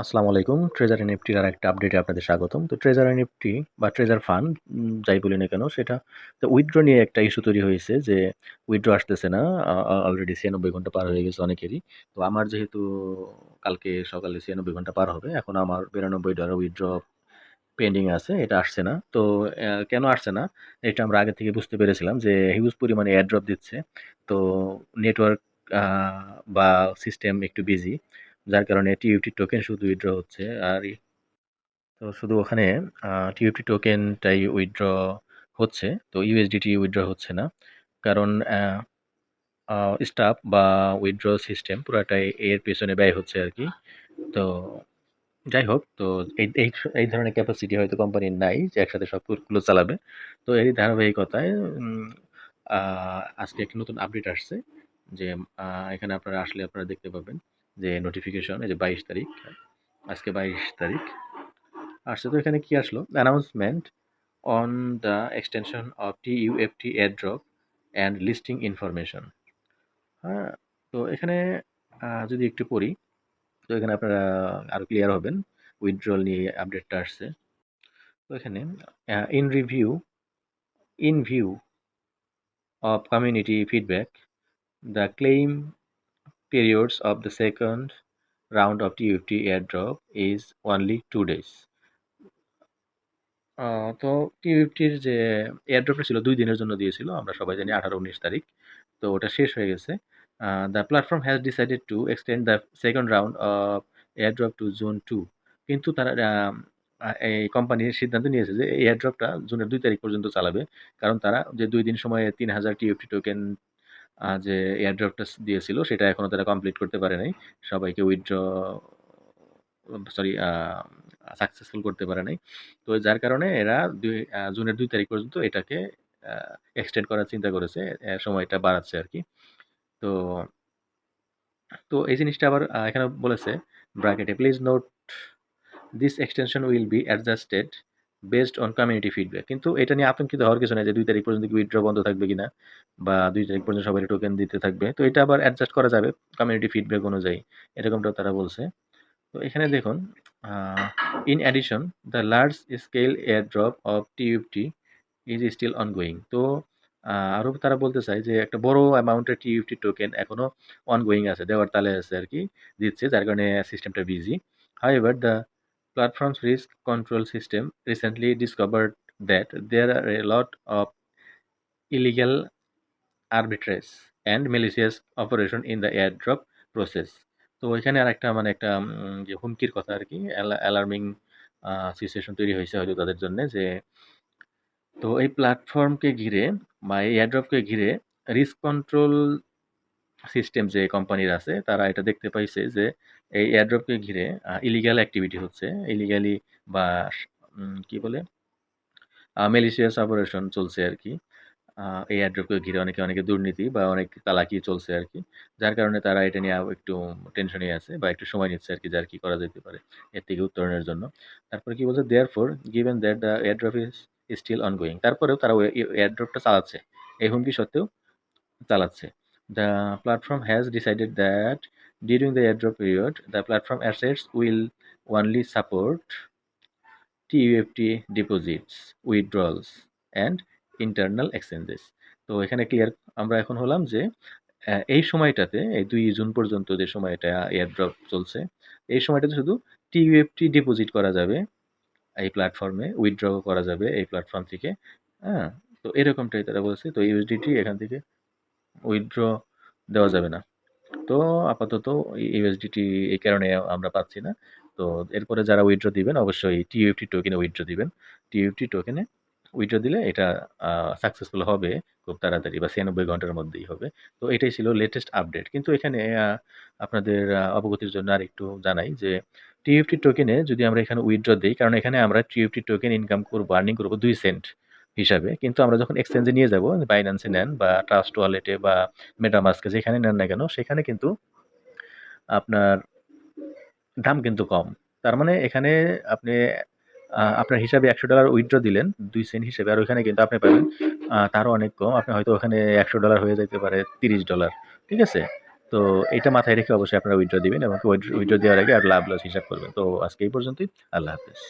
আসসালামু আলাইকুম। ট্রেজার এনএফটির আর একটা আপডেটে আপনাদের স্বাগতম। তো ট্রেজার এনএফটি বা ট্রেজার ফান্ড যাই বলি না কেন, সেটা তো উইথড্র নিয়ে একটা ইস্যু তৈরি হয়েছে যে উইথড্র আসতেছে না অলরেডি ছিয়ানব্বই ঘণ্টা পার হয়ে গেছে অনেকেরই। তো আমার যেহেতু কালকে সকালে ছিয়ানব্বই ঘণ্টা পার হবে, এখন আমার বিরানব্বই ডলার উইথড্র পেন্ডিং আছে, এটা আসছে না। তো কেন আসছে না? এটা আমরা আগে থেকে বুঝতে পেরেছিলাম যে হিউজ পরিমাণে এয়ারড্রপ দিচ্ছে। তো নেটওয়ার্ক বা সিস্টেম একটু বিজি যার কারণে টিইউটি টোকেন শুধু উইথড্র হচ্ছে। আর তো শুধু ওখানে টিইউটি টোকেনটাই উইথড্র হচ্ছে, তো ইউএসডিটি উইথড্র হচ্ছে না। কারণ স্টাফ বা উইথড্র সিস্টেম পুরাটাই এর পেছনে ব্যয় হচ্ছে আর কি। তো যাই হোক, তো এই এই ধরনের ক্যাপাসিটি হয়তো কোম্পানির নাই যে একসাথে সবগুলো চালাবে। তো এরই ধারাবাহিকতায় আজকে একটি নতুন আপডেট আসছে। এখানে আপনারা আসলে আপনারা দেখতে পাবেন যে নোটিফিকেশন এই যে বাইশ তারিখ আজকে বাইশ তারিখ। আসছে, তো এখানে কি আসলো? Announcement on the extension of T UFT airdrop and listing information হ্যাঁ তো এখানে যদি একটু পড়ি, তো এখানে আপনারা আরও ক্লিয়ার হবেন। উইথড্রল নিয়ে আপডেটটা আসছে। তো এখানে in review in view of community feedback the claim periods of the second round of TFT airdrop is only two days. তো টি ফিফটির যে এয়ারড্রপটা ছিল দুই দিনের জন্য দিয়েছিল, আমরা সবাই জানি আঠারো উনিশ তারিখ, তো ওটা শেষ হয়ে গেছে। The platform has decided to extend the second round of airdrop to June two কিন্তু তারা এই কোম্পানির সিদ্ধান্ত নিয়েছে যে এই এয়ারড্রপটা জুনের দুই তারিখ পর্যন্ত চালাবে, কারণ তারা যে দুই দিন সময়ে তিন হাজার টিএফটি টোকেন যে এয়ারড্রপটা দিয়েছিল, সেটা এখনও তারা কমপ্লিট করতে পারে নাই। সবাইকে উইথড্র সরি সাকসেসফুল করতে পারে নাই। তো যার কারণে এরা দুই জুনের দুই তারিখ পর্যন্ত এটাকে এক্সটেন্ড করার চিন্তা করেছে সময়টা বাড়াচ্ছে আর কি। তো তো এই জিনিসটা আবার এখানে বলেছে ব্র্যাকেটে please note this extension will be adjusted based on community feedback কিন্তু এটা নিয়ে আতঙ্কিত হওয়ার কিছু নেই যে দুই তারিখ পর্যন্ত কি উইথড্র বন্ধ থাকবে কিনা বা দুই তারিখ পর্যন্ত সবাই টোকেন দিতে থাকবে। তো এটা আবার অ্যাডজাস্ট করা যাবে কমিউনিটি ফিডব্যাক অনুযায়ী। এরকমটাও তারা বলছে। তো এখানে দেখুন in addition the large scale airdrop of TUFT is still ongoing তো আরও তারা বলতে চায় যে একটা বড় অ্যামাউন্টের টিউফটি টোকেন এখনও অনগোয়িং আছে, দেওয়ার তালে আছে আর কি, দিচ্ছে, যার কারণে সিস্টেমটা busy however the platform's risk control system recently discovered that there are a lot of illegal arbitrage and malicious operation in the airdrop process তো এখানে আর একটা মানে একটা যে হুমকির কথা আর কি অ্যালার্মিং সিচুয়েশন তৈরি হয়েছে হয়তো তাদের জন্য যে তো এই প্ল্যাটফর্মকে ঘিরে বা এই এয়ারড্রপকে ঘিরে রিস্ক কন্ট্রোল সিস্টেম যে কোম্পানির আছে, তারা এটা দেখতে পাইছে যে এই এয়ারড্রপকে ঘিরে ইলিগাল অ্যাক্টিভিটি হচ্ছে। ইলিগালি বা কি বলে? মেলিশিয়াস অপারেশন চলছে আর কি এই এয়ারড্রপকে ঘিরে অনেকে অনেকে দুর্নীতি বা অনেক চালাকি চলছে আর কি যার কারণে তারা এটা নিয়ে একটু টেনশনে আছে বা একটু সময় নিচ্ছে আর কি যার কি করা যেতে পারে এর থেকে উত্তরণের জন্য। তারপরে কি বলছে? Therefore given that the airdrop is still ongoing তারপরেও তারা এয়ারড্রপটা চালাচ্ছে। এই হুমকি সত্ত্বেও চালাচ্ছে। The platform has decided that during the airdrop period the platform assets will only support TUFT deposits withdrawals and internal exchanges তো এখানে ক্লিয়ার আমরা এখন হলাম যে এই সময়টাতে, এই দুই জুন পর্যন্ত যে সময়টা এয়ারড্রপ চলছে, এই সময়টাতে শুধু টিইউএফটি ডিপোজিট করা যাবে, এই প্ল্যাটফর্মে উইথড্র করা যাবে এই প্ল্যাটফর্ম থেকে হ্যাঁ? তো এরকমটাই তারা বলছে। তো ইউএসডিটি এখান থেকে উইথড্র দেওয়া যাবে না। তো আপাতত ইউএসডিটি এই কারণে আমরা পাচ্ছি না। তো এরপরে যারা উইথড্র দিবেন, অবশ্যই টিইউএফটি টোকেনে উইথড্র দিবেন। টিইউএফটি টোকেনে উইথড্র দিলে এটা সাকসেসফুল হবে খুব তাড়াতাড়ি বা ছিয়ানব্বই ঘণ্টার মধ্যেই হবে। তো এটাই ছিল লেটেস্ট আপডেট কিন্তু এখানে আপনাদের অবগতির জন্য আর একটু জানাই যে টিইউএফটি টোকেনে যদি আমরা এখানে উইথড্র দিই, কারণ এখানে আমরা টিইউএফটি টোকেন ইনকাম করব আর্নিং করব দুই সেন্ট হিসাবে কিন্তু আমরা যখন এক্সচেঞ্জে নিয়ে যাব বাইন্যান্সে নেন বা ট্রাস্ট ওয়ালেটে বা মেটামাস্কে যেখানে নেন না কেন, সেখানে কিন্তু আপনার দাম কিন্তু কম। তার মানে এখানে আপনি আপনার হিসাবে $১০০ উইথড্র দিলেন, দুই সেন্ট হিসেবে। আর ওইখানে কিন্তু আপনি পাবেন তারও অনেক কম। আপনি হয়তো ওখানে $১০০ হয়ে যাইতে পারে $৩০ ঠিক আছে? তো এটা মাথায় রেখে অবশ্যই আপনারা উইথড্র দিবেন এবং উইথড্র দেওয়ার আগে আর লাভ লস হিসাব করবেন তো আজকে এই পর্যন্তই আল্লাহ হাফেজ